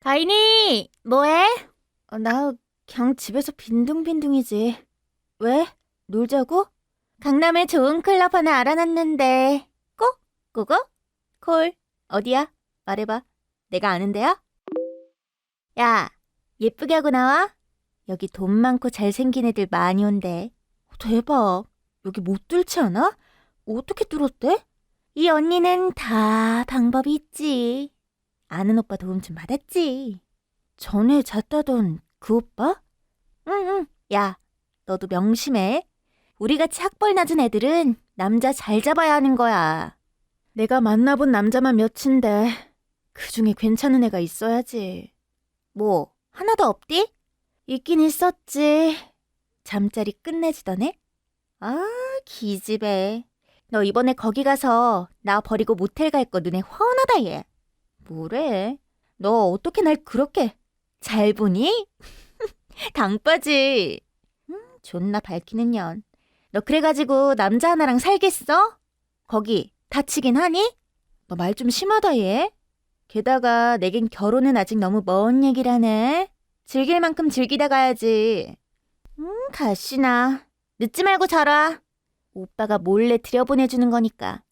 가인이, 뭐해? 어, 나 그냥 집에서 빈둥빈둥이지. 왜? 놀자고? 강남에 좋은 클럽 하나 알아놨는데. 꼭? 그거? 콜. 어디야? 말해봐. 내가 아는데요? 야, 예쁘게 하고 나와. 여기 돈 많고 잘생긴 애들 많이 온대. 대박. 여기 못 뚫지 않아? 어떻게 뚫었대? 이 언니는 다 방법이 있지. 아는 오빠 도움 좀 받았지. 전에 잤다던 그 오빠? 응, 응. 야, 너도 명심해. 우리같이 학벌 낮은 애들은 남자 잘 잡아야 하는 거야. 내가 만나본 남자만 몇인데 그 중에 괜찮은 애가 있어야지. 뭐, 하나도 없디? 있긴 있었지. 잠자리 끝내주던 애? 아, 기집애. 너 이번에 거기 가서 나 버리고 모텔 갈 거 눈에 훤하다 얘. 뭐래? 너 어떻게 날 그렇게 잘 보니? 당빠지. 음, 존나 밝히는 년. 너 그래가지고 남자 하나랑 살겠어? 거기 다치긴 하니? 너 말 좀 심하다 얘. 게다가 내겐 결혼은 아직 너무 먼 얘기라네. 즐길 만큼 즐기다 가야지. 음, 가시나. 늦지 말고 자라. 오빠가 몰래 들여보내주는 거니까.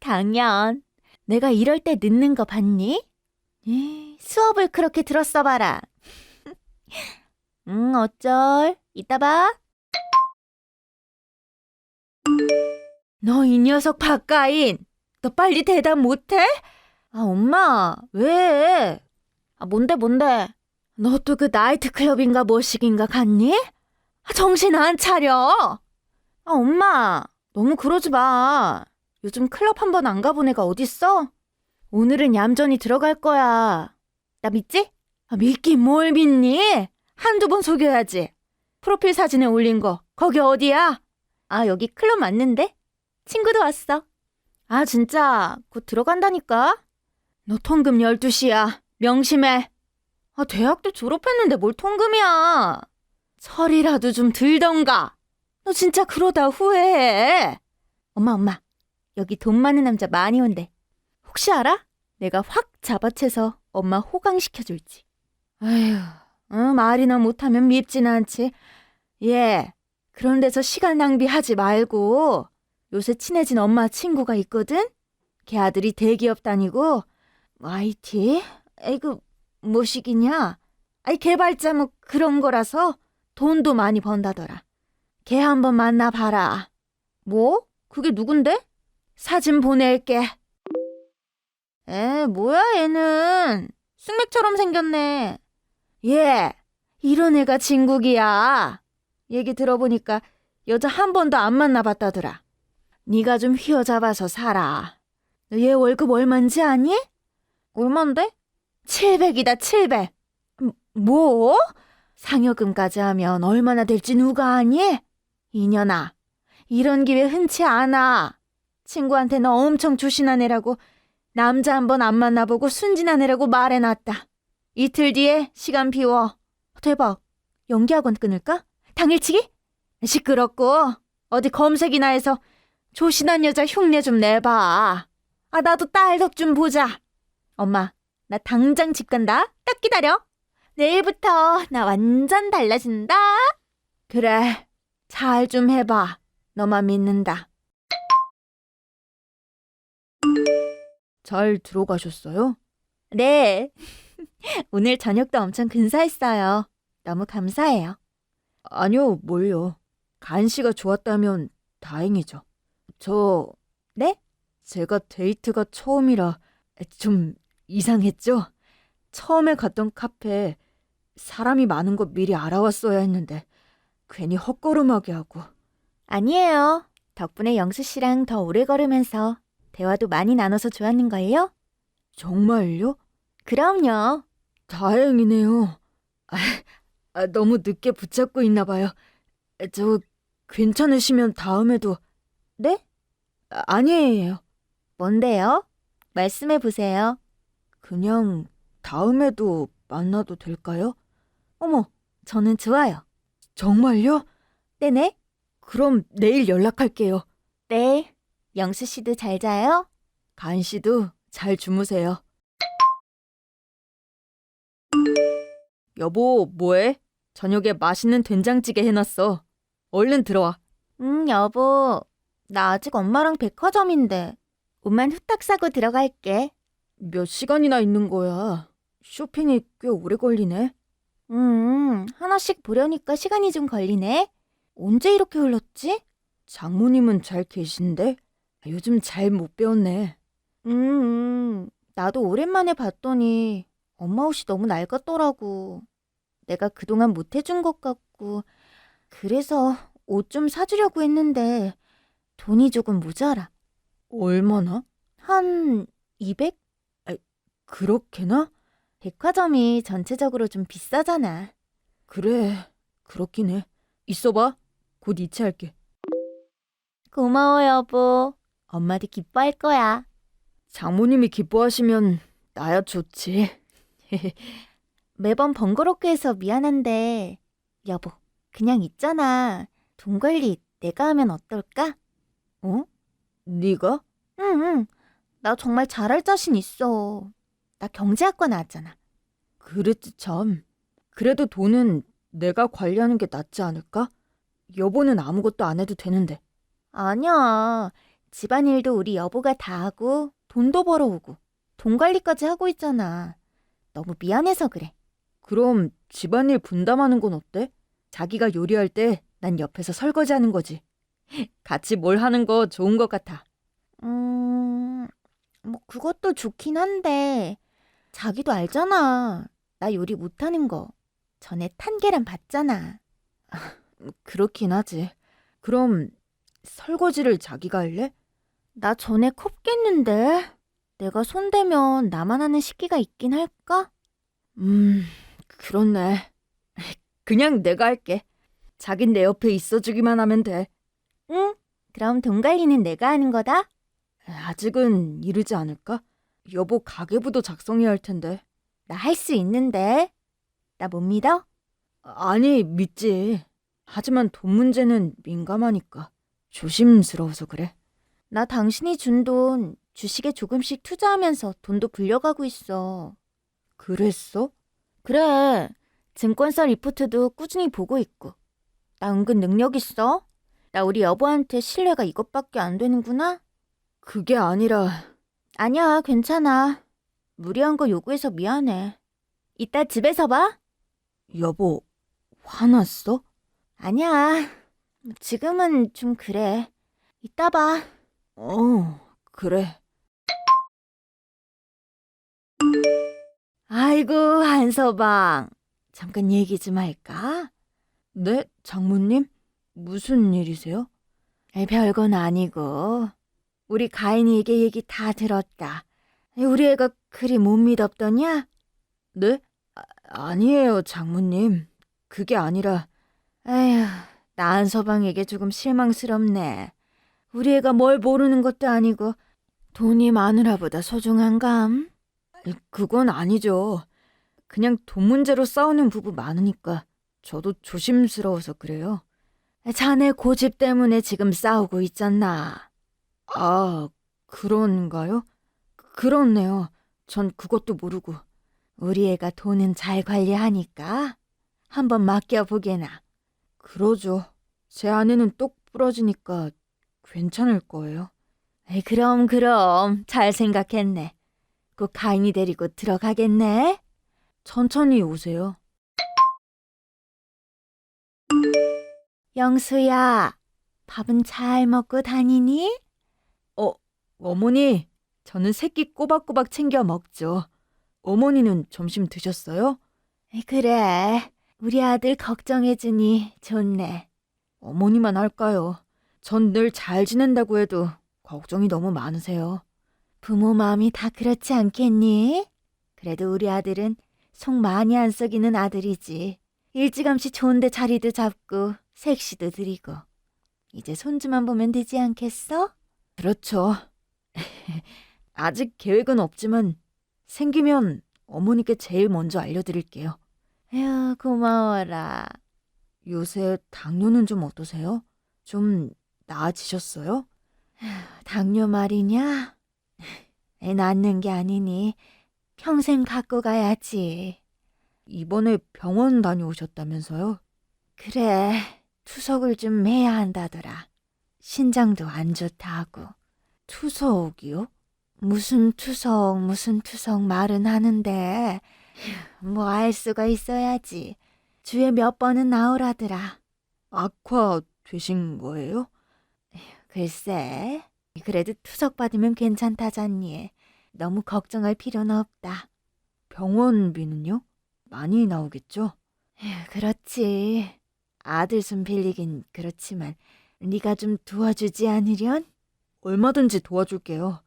당연. 내가 이럴 때 늦는 거 봤니? 수업을 그렇게 들었어 봐라. 응, 어쩔. 이따 봐. 너 이 녀석 박가인. 너 빨리 대답 못해? 아, 엄마, 왜? 아, 뭔데, 뭔데? 너 또 그 나이트클럽인가 뭐식인가 갔니? 아, 정신 안 차려. 아, 엄마, 너무 그러지 마. 요즘 클럽 한 번 안 가본 애가 어딨어? 오늘은 얌전히 들어갈 거야. 나 믿지? 아, 믿긴 뭘 믿니? 한두 번 속여야지. 프로필 사진에 올린 거, 거기 어디야? 아, 여기 클럽 맞는데? 친구도 왔어. 아, 진짜, 곧 들어간다니까? 너 통금 12시야. 명심해. 아, 대학도 졸업했는데 뭘 통금이야. 철이라도 좀 들던가. 너 진짜 그러다 후회해. 엄마, 엄마. 여기 돈 많은 남자 많이 온대. 혹시 알아? 내가 확 잡아채서 엄마 호강시켜줄지. 아휴, 어, 말이나 못하면 밉진 않지. 예, 그런 데서 시간 낭비하지 말고 요새 친해진 엄마 친구가 있거든? 걔 아들이 대기업 다니고 IT? 에이그 뭐시기냐? 아이 개발자 뭐 그런 거라서 돈도 많이 번다더라. 걔 한번 만나봐라. 뭐? 그게 누군데? 사진 보낼게. 에, 뭐야, 얘는. 숙맥처럼 생겼네. 얘, 이런 애가 진국이야. 얘기 들어보니까 여자 한 번도 안 만나봤다더라. 네가 좀 휘어잡아서 살아. 너얘 월급 얼만지 아니? 얼만데? 700이다, 700. 음, 뭐? 상여금까지 하면 얼마나 될지 누가 아니? 이년아, 이런 기회 흔치 않아. 친구한테 너 엄청 조신한 애라고 남자 한 번 안 만나보고 순진한 애라고 말해놨다. 이틀 뒤에 시간 비워. 대박. 연기학원 끊을까? 당일치기? 시끄럽고 어디 검색이나 해서 조신한 여자 흉내 좀 내봐. 아 나도 딸 덕 좀 보자. 엄마 나 당장 집 간다. 딱 기다려. 내일부터 나 완전 달라진다. 그래. 잘 좀 해봐. 너만 믿는다. 잘 들어가셨어요? 네. 오늘 저녁도 엄청 근사했어요. 너무 감사해요. 아니요, 뭘요. 간씨가 좋았다면 다행이죠. 저, 네? 제가 데이트가 처음이라 좀 이상했죠? 처음에 갔던 카페 사람이 많은 거 미리 알아왔어야 했는데 괜히 헛걸음하게 하고. 아니에요. 덕분에 영수 씨랑 더 오래 걸으면서 대화도 많이 나눠서 좋았는 거예요? 정말요? 그럼요. 다행이네요. 아, 아, 너무 늦게 붙잡고 있나 봐요. 저 괜찮으시면 다음에도 네? 아, 아니에요. 뭔데요? 말씀해 보세요. 그냥 다음에도 만나도 될까요? 어머, 저는 좋아요. 정말요? 네네. 그럼 내일 연락할게요. 네. 영수 씨도 잘 자요? 가인 씨도 잘 주무세요. 여보, 뭐해? 저녁에 맛있는 된장찌개 해놨어. 얼른 들어와. 응, 여보. 나 아직 엄마랑 백화점인데. 옷만 후딱 사고 들어갈게. 몇 시간이나 있는 거야? 쇼핑이 꽤 오래 걸리네. 음, 하나씩 보려니까 시간이 좀 걸리네. 언제 이렇게 흘렀지? 장모님은 잘 계신데? 요즘 잘 못 배웠네. 음, 나도 오랜만에 봤더니 엄마 옷이 너무 낡았더라고. 내가 그동안 못 해준 것 같고, 그래서 옷 좀 사주려고 했는데 돈이 조금 모자라. 얼마나? 한 200? 아, 그렇게나? 백화점이 전체적으로 좀 비싸잖아. 그래, 그렇긴 해. 있어봐. 곧 이체할게. 고마워, 여보. 엄마도 기뻐할 거야. 장모님이 기뻐하시면 나야 좋지. 매번 번거롭게 해서 미안한데, 여보, 그냥 있잖아. 돈 관리 내가 하면 어떨까? 어? 네가? 응, 응. 나 정말 잘할 자신 있어. 나 경제학과 나왔잖아. 그랬지 참. 그래도 돈은 내가 관리하는 게 낫지 않을까? 여보는 아무것도 안 해도 되는데. 아니야. 집안일도 우리 여보가 다 하고 돈도 벌어오고 돈 관리까지 하고 있잖아. 너무 미안해서 그래. 그럼 집안일 분담하는 건 어때? 자기가 요리할 때 난 옆에서 설거지하는 거지. 같이 뭘 하는 거 좋은 것 같아. 음, 뭐 그것도 좋긴 한데 자기도 알잖아. 나 요리 못하는 거. 전에 탄 계란 봤잖아. 그렇긴 하지. 그럼 설거지를 자기가 할래? 나 전에 컵겠는데. 내가 손대면 나만 하는 식기가 있긴 할까? 음, 그렇네. 그냥 내가 할게. 자긴 내 옆에 있어주기만 하면 돼. 응? 그럼 돈 관리는 내가 하는 거다? 아직은 이르지 않을까? 여보 가계부도 작성해야 할 텐데. 나 할 수 있는데. 나 못 믿어? 아니, 믿지. 하지만 돈 문제는 민감하니까. 조심스러워서 그래. 나 당신이 준 돈 주식에 조금씩 투자하면서 돈도 불려가고 있어. 그랬어? 그래. 증권사 리포트도 꾸준히 보고 있고. 나 은근 능력 있어. 나 우리 여보한테 신뢰가 이것밖에 안 되는구나. 그게 아니라. 아니야, 괜찮아. 무리한 거 요구해서 미안해. 이따 집에서 봐. 여보, 화났어? 아니야. 지금은 좀 그래. 이따 봐. 어, 그래. 아이고, 한서방. 잠깐 얘기 좀 할까? 네, 장모님? 무슨 일이세요? 에, 별건 아니고. 우리 가인이에게 얘기 다 들었다. 우리 애가 그리 못 믿었더냐? 네? 아, 아니에요, 장모님. 그게 아니라. 에휴, 나 한서방에게 조금 실망스럽네. 우리 애가 뭘 모르는 것도 아니고 돈이 마누라보다 소중한감? 그건 아니죠. 그냥 돈 문제로 싸우는 부부 많으니까 저도 조심스러워서 그래요. 자네 고집 때문에 지금 싸우고 있잖아. 아, 그런가요? 그렇네요. 전 그것도 모르고. 우리 애가 돈은 잘 관리하니까 한번 맡겨보게나. 그러죠. 제 아내는 똑 부러지니까 괜찮을 거예요. 에이, 그럼 그럼 잘 생각했네. 꼭 가인이 데리고 들어가겠네. 천천히 오세요. 영수야, 밥은 잘 먹고 다니니? 어, 어머니, 저는 새끼 꼬박꼬박 챙겨 먹죠. 어머니는 점심 드셨어요? 그래, 우리 아들 걱정해주니 좋네. 어머니만 할까요? 전 늘 잘 지낸다고 해도 걱정이 너무 많으세요. 부모 마음이 다 그렇지 않겠니? 그래도 우리 아들은 속 많이 안 썩이는 아들이지. 일찌감치 좋은데 자리도 잡고 색시도 드리고. 이제 손주만 보면 되지 않겠어? 그렇죠. 아직 계획은 없지만 생기면 어머니께 제일 먼저 알려드릴게요. 에휴, 고마워라. 요새 당뇨는 좀 어떠세요? 좀 나아지셨어요? 당뇨 말이냐? 애 낳는 게 아니니 평생 갖고 가야지. 이번에 병원 다녀오셨다면서요? 그래, 투석을 좀 해야 한다더라. 신장도 안 좋다고. 투석이요? 무슨 투석, 무슨 투석 말은 하는데, 뭐 알 수가 있어야지. 주에 몇 번은 나오라더라. 악화 되신 거예요? 글쎄, 그래도 투석 받으면 괜찮다잖니. 너무 걱정할 필요는 없다. 병원비는요? 많이 나오겠죠? 그렇지. 아들 손 빌리긴 그렇지만 네가 좀 도와주지 않으련? 얼마든지 도와줄게요.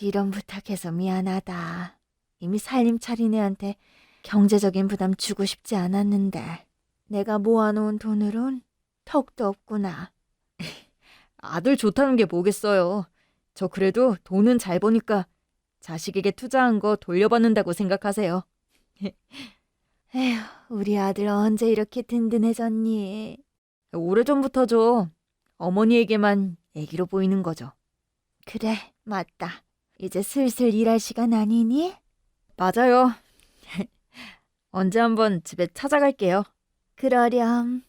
이런 부탁해서 미안하다. 이미 살림 차린 애한테 경제적인 부담 주고 싶지 않았는데 내가 모아놓은 돈으론 턱도 없구나. 아들 좋다는 게 뭐겠어요. 저 그래도 돈은 잘 버니까 자식에게 투자한 거 돌려받는다고 생각하세요. 에휴, 우리 아들 언제 이렇게 든든해졌니? 오래전부터죠. 어머니에게만 애기로 보이는 거죠. 그래, 맞다. 이제 슬슬 일할 시간 아니니? 맞아요. 언제 한번 집에 찾아갈게요. 그러렴.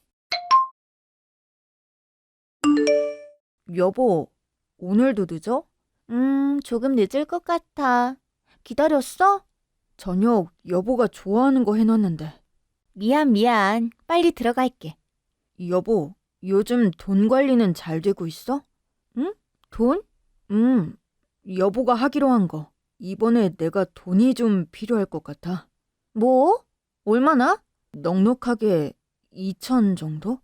여보, 오늘도 늦어? 음, 조금 늦을 것 같아. 기다렸어? 저녁 여보가 좋아하는 거 해놨는데. 미안, 미안. 빨리 들어갈게. 여보, 요즘 돈 관리는 잘 되고 있어? 응? 돈? 음, 여보가 하기로 한 거. 이번에 내가 돈이 좀 필요할 것 같아. 뭐? 얼마나? 넉넉하게 2천 정도?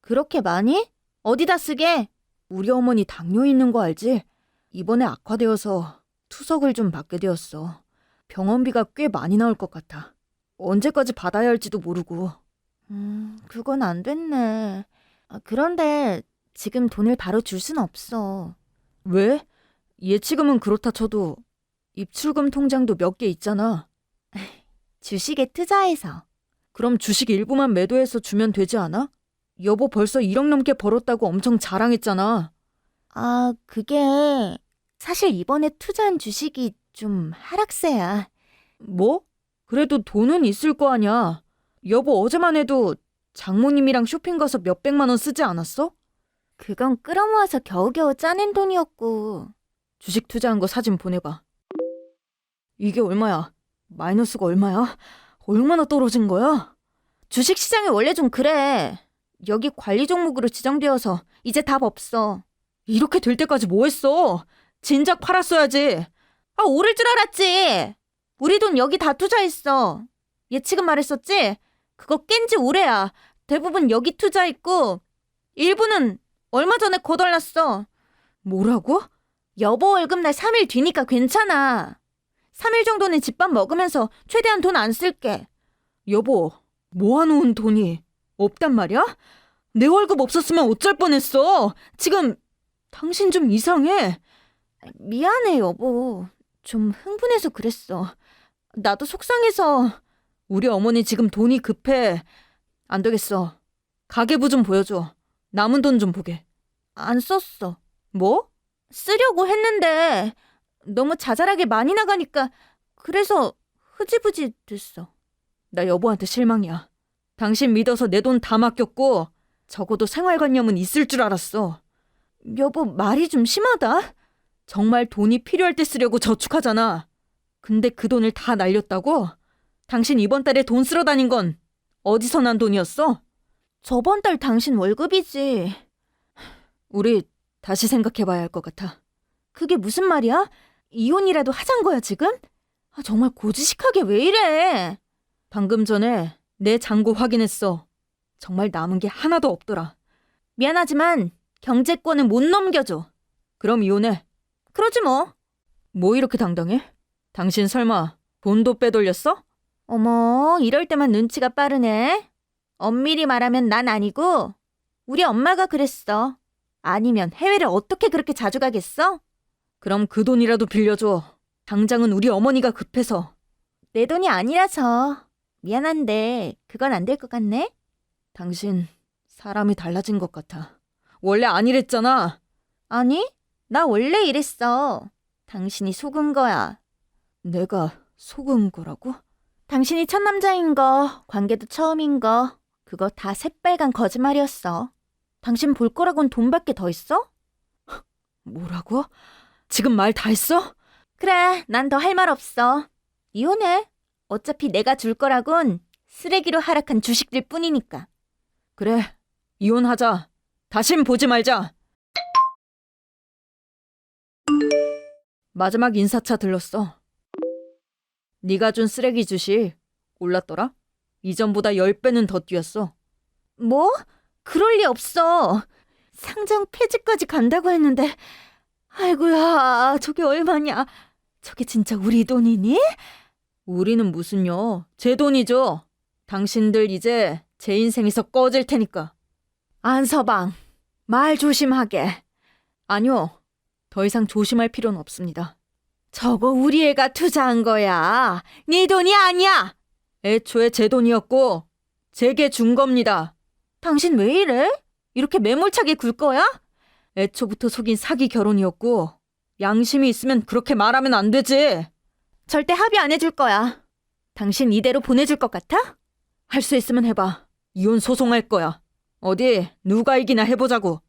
그렇게 많이? 어디다 쓰게? 우리 어머니 당뇨 있는 거 알지? 이번에 악화되어서 투석을 좀 받게 되었어. 병원비가 꽤 많이 나올 것 같아. 언제까지 받아야 할지도 모르고. 음, 그건 안 됐네. 아, 그런데 지금 돈을 바로 줄 순 없어. 왜? 예치금은 그렇다 쳐도 입출금 통장도 몇 개 있잖아. 주식에 투자해서. 그럼 주식 일부만 매도해서 주면 되지 않아? 여보 벌써 1억 넘게 벌었다고 엄청 자랑했잖아. 아, 그게 사실 이번에 투자한 주식이 좀 하락세야. 뭐? 그래도 돈은 있을 거 아니야. 여보 어제만 해도 장모님이랑 쇼핑 가서 몇백만 원 쓰지 않았어? 그건 끌어모아서 겨우겨우 짜낸 돈이었고. 주식 투자한 거 사진 보내봐. 이게 얼마야? 마이너스가 얼마야? 얼마나 떨어진 거야? 주식 시장이 원래 좀 그래. 여기 관리 종목으로 지정되어서 이제 답 없어. 이렇게 될 때까지 뭐 했어? 진작 팔았어야지. 아, 오를 줄 알았지. 우리 돈 여기 다 투자했어. 예치금 말했었지? 그거 깬 지 오래야. 대부분 여기 투자했고, 일부는 얼마 전에 거덜났어. 뭐라고? 여보 월급 날 3일 뒤니까 괜찮아. 3일 정도는 집밥 먹으면서 최대한 돈 안 쓸게. 여보, 모아놓은 돈이 없단 말이야? 내 월급 없었으면 어쩔 뻔했어. 지금 당신 좀 이상해. 미안해, 여보. 좀 흥분해서 그랬어. 나도 속상해서. 우리 어머니 지금 돈이 급해. 안 되겠어. 가계부 좀 보여줘. 남은 돈 좀 보게. 안 썼어. 뭐? 쓰려고 했는데 너무 자잘하게 많이 나가니까 그래서 흐지부지 됐어. 나 여보한테 실망이야. 당신 믿어서 내 돈 다 맡겼고 적어도 생활관념은 있을 줄 알았어. 여보 말이 좀 심하다. 정말 돈이 필요할 때 쓰려고 저축하잖아. 근데 그 돈을 다 날렸다고? 당신 이번 달에 돈 쓸어 다닌 건 어디서 난 돈이었어? 저번 달 당신 월급이지. 우리 다시 생각해봐야 할 것 같아. 그게 무슨 말이야? 이혼이라도 하잔 거야, 지금? 아, 정말 고지식하게 왜 이래? 방금 전에 내 잔고 확인했어. 정말 남은 게 하나도 없더라. 미안하지만 경제권은 못 넘겨줘. 그럼 이혼해. 그러지 뭐. 뭐 이렇게 당당해? 당신 설마 돈도 빼돌렸어? 어머, 이럴 때만 눈치가 빠르네. 엄밀히 말하면 난 아니고 우리 엄마가 그랬어. 아니면 해외를 어떻게 그렇게 자주 가겠어? 그럼 그 돈이라도 빌려줘. 당장은 우리 어머니가 급해서. 내 돈이 아니라서. 미안한데 그건 안 될 것 같네. 당신 사람이 달라진 것 같아. 원래 아니랬잖아. 아니, 나 원래 이랬어. 당신이 속은 거야. 내가 속은 거라고? 당신이 첫 남자인 거, 관계도 처음인 거, 그거 다 새빨간 거짓말이었어. 당신 볼 거라곤 돈밖에 더 있어? 뭐라고? 지금 말 다 했어? 그래, 난 더 할 말 없어. 이혼해. 어차피 내가 줄 거라곤 쓰레기로 하락한 주식들 뿐이니까. 그래, 이혼하자. 다신 보지 말자. 마지막 인사차 들렀어. 네가 준 쓰레기 주식 올랐더라? 이전보다 10배는 더 뛰었어. 뭐? 그럴 리 없어. 상장 폐지까지 간다고 했는데 아이고야, 저게 얼마냐? 저게 진짜 우리 돈이니? 우리는 무슨요? 제 돈이죠. 당신들 이제 제 인생에서 꺼질 테니까. 안서방, 말 조심하게. 아니요, 더 이상 조심할 필요는 없습니다. 저거 우리 애가 투자한 거야. 네 돈이 아니야. 애초에 제 돈이었고 제게 준 겁니다. 당신 왜 이래? 이렇게 매몰차게 굴 거야? 애초부터 속인 사기 결혼이었고 양심이 있으면 그렇게 말하면 안 되지. 절대 합의 안 해줄 거야. 당신 이대로 보내줄 것 같아? 할 수 있으면 해봐. 이혼 소송할 거야. 어디 누가 이기나 해보자고.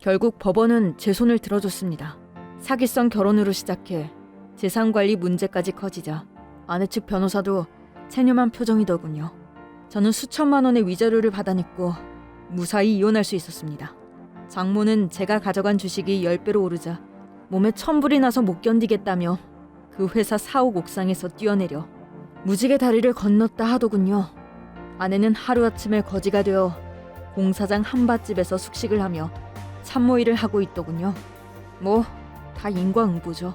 결국 법원은 제 손을 들어줬습니다. 사기성 결혼으로 시작해 재산 관리 문제까지 커지자 아내 측 변호사도 체념한 표정이더군요. 저는 수천만 원의 위자료를 받아냈고 무사히 이혼할 수 있었습니다. 장모는 제가 가져간 주식이 10배로 오르자 몸에 천불이 나서 못 견디겠다며 그 회사 사옥 옥상에서 뛰어내려 무지개 다리를 건넜다 하더군요. 아내는 하루아침에 거지가 되어 공사장 한밭집에서 숙식을 하며 참모 일을 하고 있더군요. 뭐 다 인과응보죠.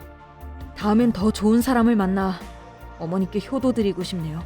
다음엔 더 좋은 사람을 만나 어머니께 효도 드리고 싶네요.